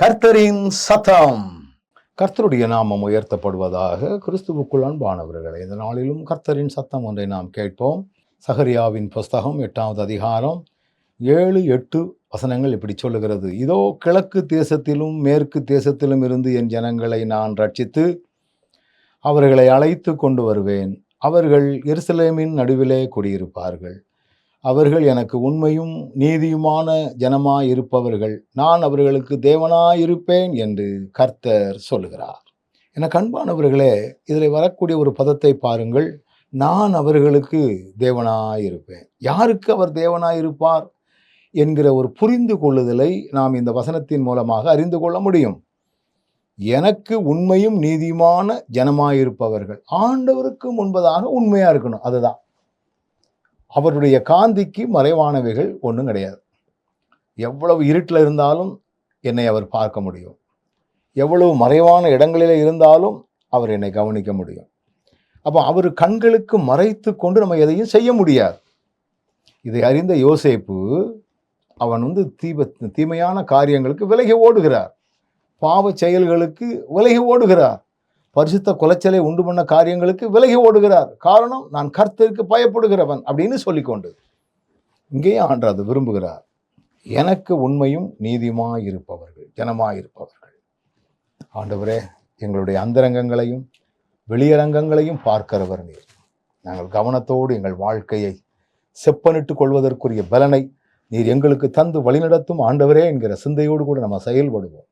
கர்த்தரின் சத்தம். கர்த்தருடைய நாமம் உயர்த்தப்படுவதாக கிறிஸ்துவுக்குள் அன்பானவர்களே இந்த நாளிலும் கர்த்தரின் சத்தம் ஒன்றை நாம் கேட்போம். சஹரியாவின் புஸ்தகம் எட்டாவது அதிகாரம் ஏழு எட்டு வசனங்கள் இப்படி சொல்லுகிறது. இதோ கிழக்கு தேசத்திலும் மேற்கு தேசத்திலும் இருந்து என் ஜனங்களை நான் ரட்சித்து அவர்களை அழைத்து கொண்டு வருவேன். அவர்கள் எருசலேமின் நடுவிலே குடியிருப்பார்கள். அவர்கள் எனக்கு உண்மையும் நீதியுமான ஜனமாய் இருப்பவர்கள் நான் அவர்களுக்கு தேவனாய் இருப்பேன் என்று கர்த்தர் சொல்லுகிறார். என கண்பானவர்களே இதில் வரக்கூடிய ஒரு பதத்தை பாருங்கள். நான் அவர்களுக்கு தேவனாய் இருப்பேன் யாருக்கு அவர் தேவனாய் இருப்பார் என்கிற ஒரு புரிந்து கொள்ளுதலை நாம் இந்த வசனத்தின் மூலமாக அறிந்து கொள்ள முடியும். எனக்கு உண்மையும் நீதியுமான ஜனமாயிருப்பவர்கள். ஆண்டவருக்கு முன்பதாக உண்மையாக இருக்கணும். அதுதான். அவருடைய காந்திக்கு மறைவானவைகள் ஒன்றும் கிடையாது. எவ்வளவு இருட்டில் இருந்தாலும் என்னை அவர் பார்க்க முடியும். எவ்வளவு மறைவான இடங்களில் இருந்தாலும் அவர் என்னை கவனிக்க முடியும். அப்போ அவர் கண்களுக்கு மறைத்து கொண்டு நம்ம எதையும் செய்ய முடியாது. இதை அறிந்த யோசேப்பு அவன் வந்து தீப தீமையான காரியங்களுக்கு விலகி ஓடுகிறார். பாவ செயல்களுக்கு விலகி ஓடுகிறார். பரிசுத்த குலைச்சலை உண்டு பண்ண காரியங்களுக்கு விலகி ஓடுகிறார். காரணம் நான் கர்த்தருக்கு பயப்படுகிறவன் அப்படின்னு சொல்லிக்கொண்டு இங்கேயும் ஆண்டு அது விரும்புகிறார். எனக்கு உண்மையும் நீதியுமாயிருப்பவர்கள் இருப்பவர்கள் இருப்பவர்கள் ஆண்டவரே எங்களுடைய அந்தரங்கங்களையும் வெளியரங்கங்களையும் பார்க்கிறவர் நீர். நாங்கள் கவனத்தோடு எங்கள் வாழ்க்கையை செப்பனிட்டு கொள்வதற்குரிய பலனை நீர் எங்களுக்கு தந்து வழிநடத்தும் ஆண்டவரே என்கிற சிந்தையோடு கூட நம்ம செயல்படுவோம்.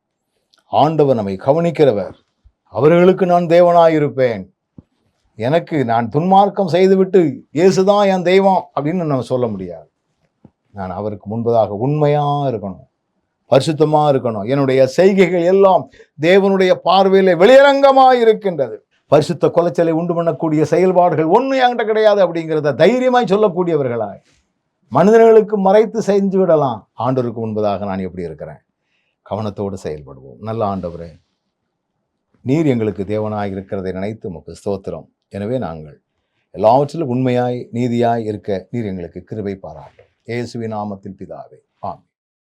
ஆண்டவர் நம்மை கவனிக்கிறவர். அவர்களுக்கு நான் தேவனாயிருப்பேன். எனக்கு நான் துன்மார்க்கம் செய்துவிட்டு இயேசுதான் என் தெய்வம் அப்படின்னு நம்ம சொல்ல முடியாது. நான் அவருக்கு முன்பதாக உண்மையாக இருக்கணும். பரிசுத்தமாக இருக்கணும். என்னுடைய செய்கைகள் எல்லாம் தேவனுடைய பார்வையில் வெளியரங்கமாக இருக்கின்றது. பரிசுத்த குலைச்சலை உண்டு பண்ணக்கூடிய செயல்பாடுகள் ஒன்றும் என்கிட்ட கிடையாது அப்படிங்கிறத தைரியமாய் சொல்லக்கூடியவர்களாய். மனிதர்களுக்கு மறைத்து செஞ்சு விடலாம் ஆண்டவருக்கு முன்பதாக நான் எப்படி இருக்கிறேன். கவனத்தோடு செயல்படுவோம். நல்ல ஆண்டவரே நீர் எங்களுக்கு தேவனாய் இருக்கிறதை நினைத்து உமக்கு ஸ்தோத்திரம். எனவே நாங்கள் எல்லாவற்றிலும் உண்மையாய் நீதியாய் இருக்க நீர் எங்களுக்கு கிருபை பாராட்டும். இயேசுவின் நாமத்தில் பிதாவே